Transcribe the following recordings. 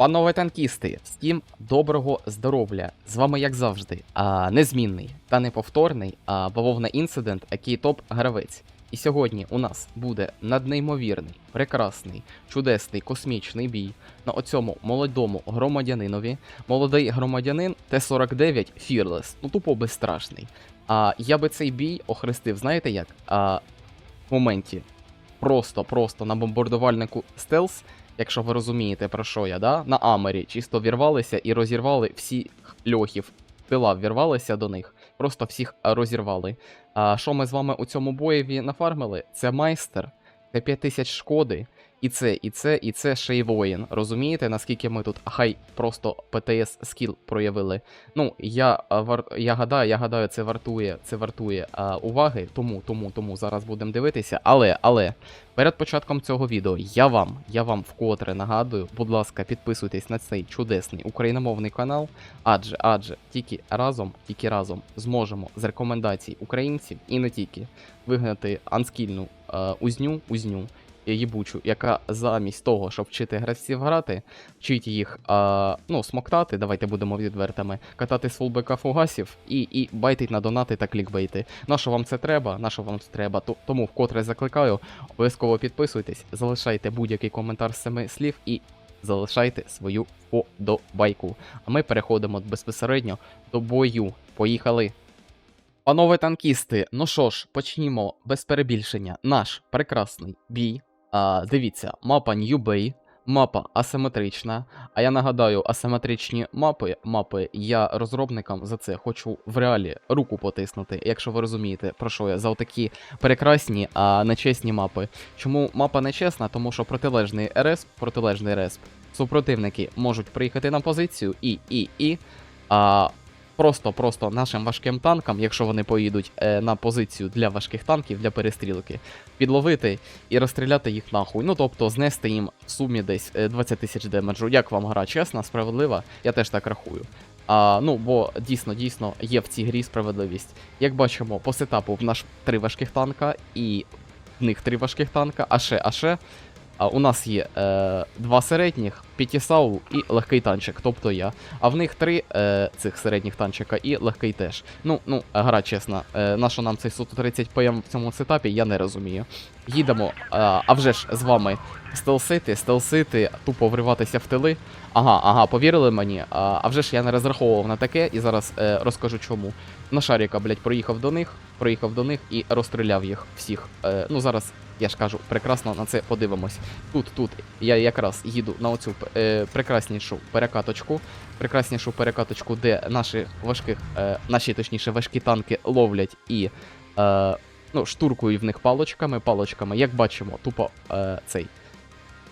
Панове танкісти, всім доброго здоров'я! З вами, як завжди, а, незмінний та неповторний а, бавовна інцидент, який топ гравець. І сьогодні у нас буде наднеймовірний, прекрасний, чудесний космічний бій на оцьому молодому громадянинові. Молодий громадянин Т-49 Fearless, ну тупо безстрашний. А я би цей бій охрестив, знаєте як? А, в моменті просто-просто на бомбардувальнику стелс якщо ви розумієте про що я, да? на Амері чисто вірвалися і розірвали всіх льохів. Тила вірвалися до них, просто всіх розірвали. А що ми з вами у цьому боєві нафармили? Це майстер, це 5000 шкоди, і це, і це, і це ще й воїн. Розумієте, наскільки ми тут хай просто ПТС скіл проявили. Ну, я, вар... я гадаю, я гадаю, це вартує, це вартує а, уваги, тому, тому, тому зараз будемо дивитися. Але, але. Перед початком цього відео я вам, я вам вкотре нагадую, будь ласка, підписуйтесь на цей чудесний україномовний канал, адже, адже тільки разом, тільки разом зможемо з рекомендацій українців і не тільки вигнати анскільну е, узню, узню їбучу, яка замість того, щоб вчити гравців грати, вчить їх е, ну, смоктати, давайте будемо відвертими, катати з фулбека фугасів і, і байтить на донати та клікбейти. На що вам це треба? На що вам це треба? То- Тому вкотре закликаю, обов'язково підписуйтесь, залишайте будь-який коментар з семи слів і залишайте свою вподобайку. А ми переходимо безпосередньо до бою. Поїхали! Панове танкісти, ну що ж, почнімо без перебільшення. Наш прекрасний бій. А, дивіться, мапа New мапа асиметрична. А я нагадаю, асиметричні мапи, мапи я розробникам за це хочу в реалі руку потиснути, якщо ви розумієте, про що я за такі прекрасні, а нечесні мапи. Чому мапа нечесна? Тому що протилежний РСП, протилежний РСП, супротивники можуть приїхати на позицію і, і, і. А, Просто-просто нашим важким танкам, якщо вони поїдуть е, на позицію для важких танків для перестрілки, підловити і розстріляти їх нахуй. Ну тобто знести їм в сумі десь е, 20 тисяч демеджу. Як вам гра чесна, справедлива, я теж так рахую. А, ну, бо дійсно, дійсно є в цій грі справедливість. Як бачимо, по сетапу в нас три важких танка, і в них три важких танка, а ще, а ще. А у нас є е, два середніх, п'ятісау і легкий танчик, тобто я. А в них три е, цих середніх танчика і легкий теж. Ну, ну, гра чесна. Е, на що нам цей 130 ПМ в цьому сетапі, я не розумію. Їдемо, е, а вже ж з вами стелсити, стелсити, тупо вриватися в тили. Ага, ага, повірили мені. А, а вже ж я не розраховував на таке і зараз е, розкажу чому. На шаріка, блядь, проїхав до них, проїхав до них і розстріляв їх всіх. Е, ну зараз. Я ж кажу, прекрасно на це подивимось. Тут, тут я якраз їду на оцю е, прекраснішу перекаточку. Прекраснішу перекаточку, де наші важких, е, наші точніше важкі танки ловлять і е, ну, штуркують в них палочками, палочками. Як бачимо, тупо е, цей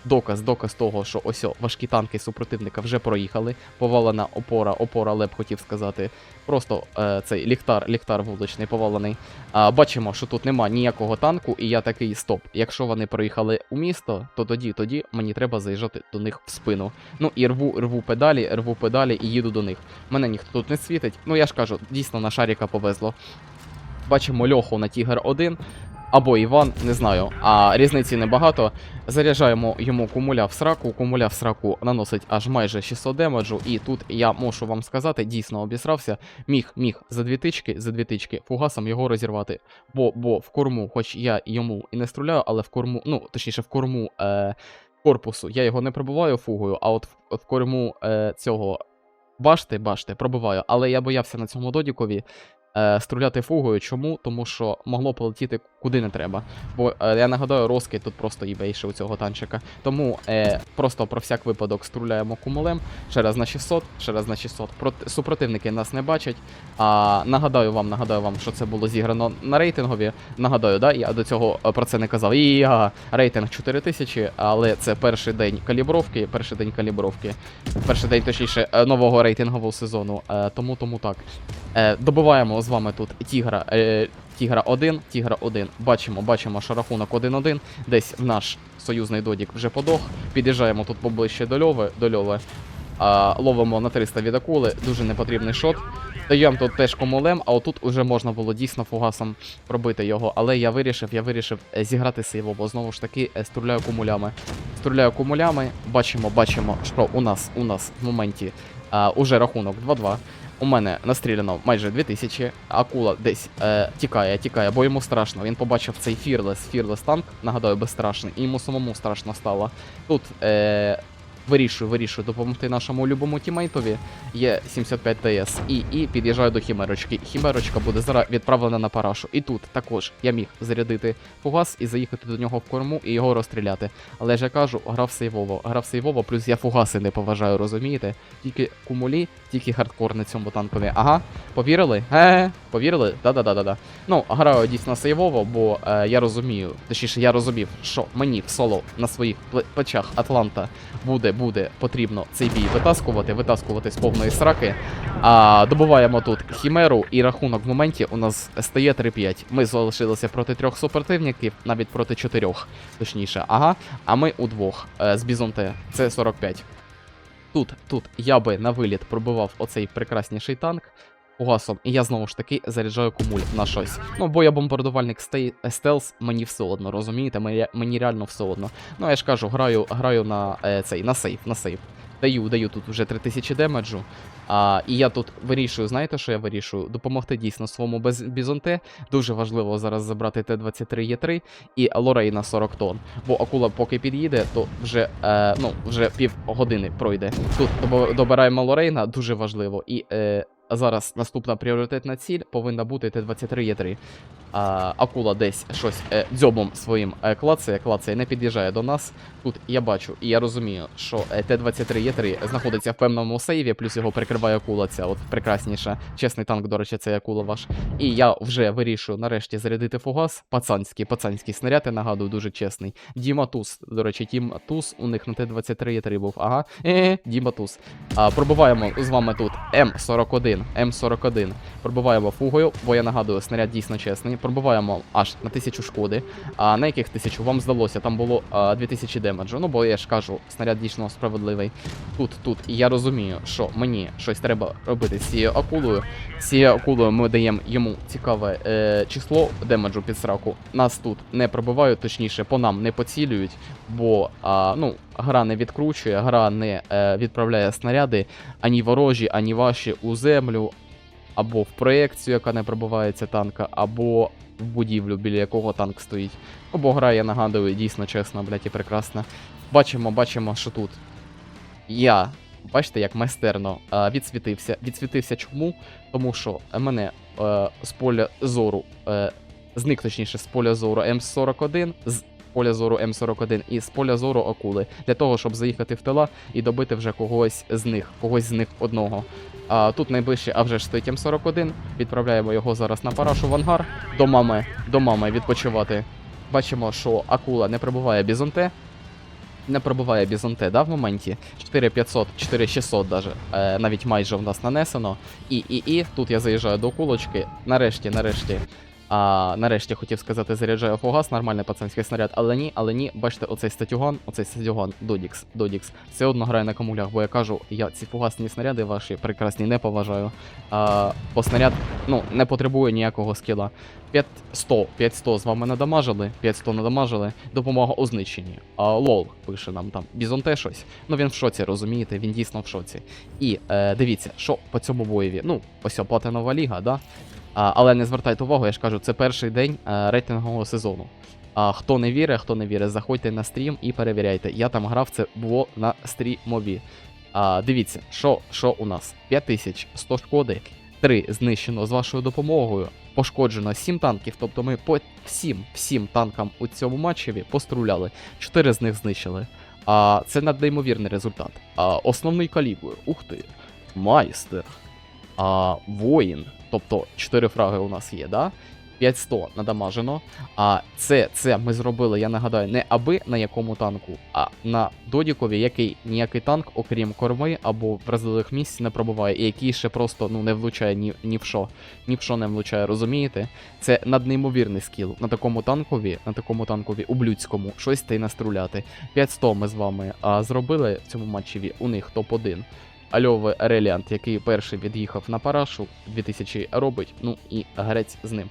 доказ, доказ того, що ось важкі танки супротивника вже проїхали. Повалена опора, опора леп хотів сказати. Просто е, цей ліхтар, ліхтар вуличний повалений. А, бачимо, що тут нема ніякого танку, і я такий стоп. Якщо вони проїхали у місто, то тоді, тоді мені треба заїжджати до них в спину. Ну і рву, рву педалі, рву педалі і їду до них. Мене ніхто тут не світить. Ну я ж кажу, дійсно на шаріка повезло. Бачимо льоху на Тігр 1 або Іван, не знаю, а різниці небагато. Заряджаємо йому кумуля в сраку. Кумуля в сраку наносить аж майже 600 демеджу. І тут я можу вам сказати, дійсно обісрався. Міг, міг за дві тички, за дві тички фугасом його розірвати. Бо, бо в корму, хоч я йому і не стріляю, але в корму, ну точніше, в корму е, корпусу я його не пробиваю фугою, а от в, в корму е, цього башти, башти, пробиваю. Але я боявся на цьому додікові е, стріляти фугою. Чому? Тому що могло полетіти куди не треба. Бо е, я нагадаю, розкид тут просто їбейше у цього танчика. Тому е, просто про всяк випадок стріляємо кумулем. Ще раз на 600, ще раз на 600. Проти, супротивники нас не бачать. А нагадаю вам, нагадаю вам, що це було зіграно на рейтингові. Нагадаю, да, я до цього е, про це не казав. І ага, рейтинг 4000, але це перший день калібровки. Перший день калібровки. Перший день, точніше, е, нового рейтингового сезону. Е, тому, тому так. Добиваємо з вами тут Тігра. Е, Тігра 1, Тігра 1. Бачимо, бачимо, що рахунок 1-1. Десь в наш союзний додік вже подох. Під'їжджаємо тут поближче до Льови. До Льови. А, ловимо на 300 від акули. Дуже непотрібний шот. Даємо тут теж комулем, а отут уже можна було дійсно фугасом пробити його. Але я вирішив, я вирішив е, зіграти сейво, бо знову ж таки е, стріляю кумулями. Стріляю кумулями, бачимо, бачимо, що у нас у нас в моменті а, уже рахунок 2-2. У мене настріляно майже 2000, акула десь е, тікає, тікає, бо йому страшно. Він побачив цей фірлес, фірлес танк, нагадаю, безстрашний, і йому самому страшно стало. Тут е, вирішую, вирішую допомогти нашому любому тімейтові. Є 75 ТС і, і під'їжджаю до хімерочки. Хімерочка буде зараз відправлена на парашу. І тут також я міг зарядити фугас і заїхати до нього в корму і його розстріляти. Але ж я кажу, грав сейвово, грав сейвово, плюс я фугаси не поважаю, розумієте? Тільки кумулі, тільки хардкор на цьому танкові. Ага, повірили? Е, повірили? Да-да-да-да-да. Ну, граю дійсно сейвово, бо е, я розумію, точніше, я розумів, що мені в соло на своїх плечах Атланта буде, буде потрібно цей бій витаскувати, витаскувати з повної сраки. А добуваємо тут хімеру, і рахунок в моменті у нас стає 3-5. Ми залишилися проти трьох супротивників, навіть проти чотирьох, точніше. Ага. А ми удвох е, з Бізонте. Це 45. Тут, тут я би на виліт пробивав оцей прекрасніший танк. Фугасом, і я знову ж таки заряджаю кумуль на щось. Ну, бо я бомбардувальник стелс, мені все одно, розумієте? Мені, мені реально все одно. Ну, я ж кажу, граю, граю на е, цей, на сейф, на сейф. Даю, даю тут вже 3000 демеджу. А, і я тут вирішую, знаєте, що я вирішую? Допомогти дійсно своєму без бізонте. Дуже важливо зараз забрати Т-23Е3 і Лорейна 40 тонн. Бо акула поки під'їде, то вже, е, ну, вже пів години пройде. Тут добираємо Лорейна, дуже важливо. І е, зараз наступна пріоритетна ціль повинна бути Т-23Е3. А, акула десь щось е, дзьобом своїм е, клацає, клацає, не під'їжджає до нас. Тут я бачу і я розумію, що е, Т-23Е3 знаходиться в певному сейві, плюс його прикриває акула, ця от прекрасніша. Чесний танк, до речі, це акула ваш. І я вже вирішую нарешті зарядити фугас. Пацанський, пацанський снаряд, я нагадую, дуже чесний. Діма Туз, до речі, Тім Туз у них на Т-23Е3 був. Ага, е, Діма Туз. А, пробиваємо з вами тут М41, М41. Пробиваємо фугою, бо я нагадую, снаряд дійсно чесний. Пробиваємо аж на 1000 шкоди. А на яких 1000 вам здалося? Там було а, 2000 демеджу. Ну, бо я ж кажу, снаряд дійсно справедливий. Тут, тут. І я розумію, що мені щось треба робити з цією акулою. З цією акулою ми даємо йому цікаве е, число демеджу під сраку. Нас тут не пробивають, точніше, по нам не поцілюють, бо а, ну, гра не відкручує, гра не е, відправляє снаряди ані ворожі, ані ваші у землю, або в проекцію, яка не пробивається танка, або в будівлю, біля якого танк стоїть. Або гра, я нагадую, дійсно чесно, блядь, і прекрасна. Бачимо, бачимо, що тут. Я, бачите, як майстерно е, відсвітився. Відсвітився чому? Тому що мене е, з поля зору, е, зник точніше з поля зору М41, з поля зору М41 і з поля зору акули, для того, щоб заїхати в тила і добити вже когось з них, когось з них одного. А тут найближче, а вже ж стоїть М41. Відправляємо його зараз на парашу в ангар до мами, до мами відпочивати. Бачимо, що акула не пробуває бізонте. Не пробуває бізонте, да, в моменті. 4500, 4600 даже, е, навіть майже в нас нанесено. І, і, і, тут я заїжджаю до кулочки. Нарешті, нарешті. А, нарешті хотів сказати, заряджаю фугас, нормальний пацанський снаряд, але ні, але ні, бачите, оцей статюган, оцей статюган, Додікс, Додікс, все одно грає на камулях, бо я кажу, я ці фугасні снаряди ваші прекрасні не поважаю. А, бо снаряд, ну, не потребує ніякого скіла. 500, 500 з вами надамажили, 500 надамажили, допомога у знищенні. А, лол, пише нам там, бізонте щось. Ну він в шоці, розумієте, він дійсно в шоці. І е, дивіться, що по цьому боєві. Ну, ось платинова ліга, да? Але не звертайте увагу, я ж кажу, це перший день е, рейтингового сезону. А хто не вірить, хто не вірить, заходьте на стрім і перевіряйте. Я там грав, це було на стрімові. Дивіться, що, що у нас? 5100 шкоди, 3 знищено з вашою допомогою. Пошкоджено 7 танків, тобто ми по всім, всім танкам у цьому матчеві поструляли. 4 з них знищили. А це наднеймовірний результат. А, основний калібр, ух ти, майстер, а, воїн, тобто 4 фраги у нас є, да? 500 надамажено. А це, це ми зробили, я нагадаю, не аби на якому танку, а на Додікові, який ніякий танк, окрім корми або вразливих місць, не пробуває, і який ще просто ну, не влучає ні, ні в що. Ні в що не влучає, розумієте? Це наднеймовірний скіл. На такому танкові, на такому танкові ублюдському, щось та й наструляти. 500 ми з вами а, зробили в цьому матчеві, у них топ-1. Альове Реліант, який перший від'їхав на парашу, 2000 робить, ну і грець з ним.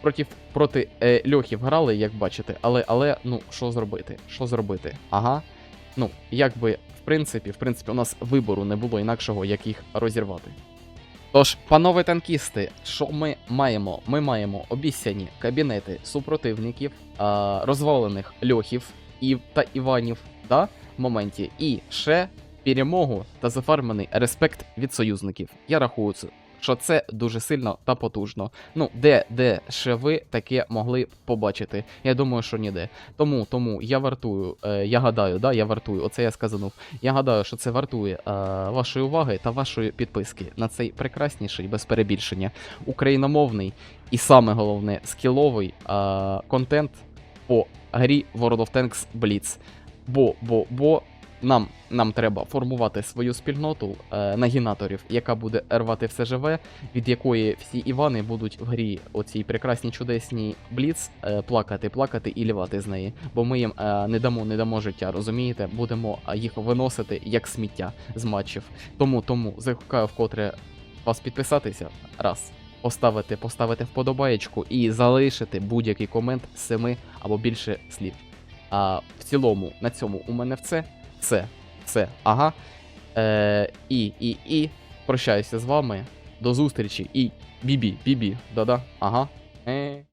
Проти, проти е, льохів грали, як бачите, але, але, ну, що зробити? Що зробити? Ага. Ну, якби, в принципі, в принципі, у нас вибору не було інакшого, як їх розірвати. Тож, панове танкісти, що ми маємо? Ми маємо обіцяні кабінети супротивників, розвалених льохів і, та Іванів, да, в моменті, і ще перемогу та зафармлений респект від союзників. Я рахую, це- що це дуже сильно та потужно. Ну, де, де ще ви таке могли побачити? Я думаю, що ніде. Тому, тому я вартую, е, я гадаю, да, я вартую, оце я сказанув. Я гадаю, що це вартує е, вашої уваги та вашої підписки на цей прекрасніший, без перебільшення, україномовний і саме головне скіловий е, контент по грі World of Tanks Blitz. Бо, бо, бо нам, нам треба формувати свою спільноту е, нагінаторів, яка буде рвати все живе, від якої всі Івани будуть в грі оцій прекрасній чудесній Бліц е, плакати, плакати і лівати з неї. Бо ми їм е, не дамо, не дамо життя, розумієте? Будемо їх виносити як сміття з матчів. Тому, тому закликаю вкотре вас підписатися. Раз. Поставити, поставити вподобаєчку і залишити будь-який комент з семи або більше слів. А в цілому, на цьому у мене все. Все. Все. Ага. Е, і, і, і. Прощаюся з вами. До зустрічі. І бібі, бібі. Да-да. Ага. Е.